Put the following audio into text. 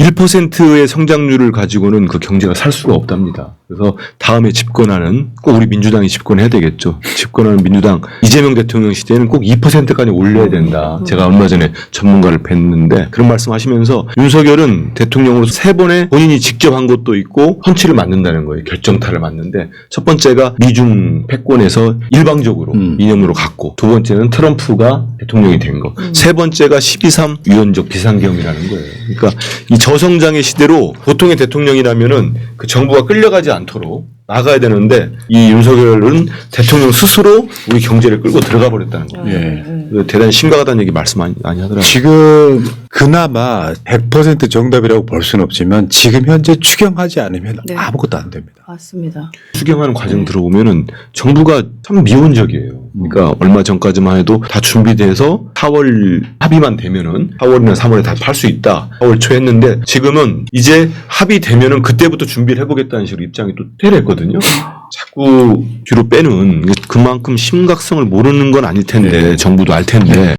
1%의 성장률을 가지고는 그 경제가 살 수가 없답니다. 그래서 다음에 집권하는 꼭 우리 민주당이 집권해야 되겠죠. 집권하는 민주당 이재명 대통령 시대에는 꼭 2%까지 올려야 된다. 제가 얼마 전에 전문가를 뵀는데 그런 말씀하시면서 윤석열은 대통령으로서 세 번에 본인이 직접 한 것도 있고 헌치를 맞는다는 거예요. 결정타를 맞는데 첫 번째가 미중 패권에서 일방적으로 음. 이념으로 갔고 두 번째는 트럼프가 대통령이 된 거. 세 번째가 12.3 위원적 비상경이라는 거예요. 그러니까 이 저성장의 시대로 보통의 대통령이라면은 그 정부가 끌려가지 않도록 나가야 되는데 이 윤석열은 대통령 스스로 우리 경제를 끌고 들어가 버렸다는 거예요. 예. 그래서 대단히 심각하다는 얘기 말씀 많이, 많이 하더라고요. 지금 그나마 100% 정답이라고 볼 수는 없지만 지금 현재 추경하지 않으면 네. 아무것도 안 됩니다. 맞습니다. 수경하는 과정 들어보면은 정부가 참 미온적이에요. 그러니까 얼마 전까지만 해도 다 준비돼서 4월 합의만 되면은 4월이나 3월에 다 팔 수 있다. 4월 초 했는데 지금은 이제 합의되면은 그때부터 준비를 해보겠다는 식으로 입장이 또 퇴했거든요. 자꾸 뒤로 빼는 그만큼 심각성을 모르는 건 아닐 텐데 정부도 알 텐데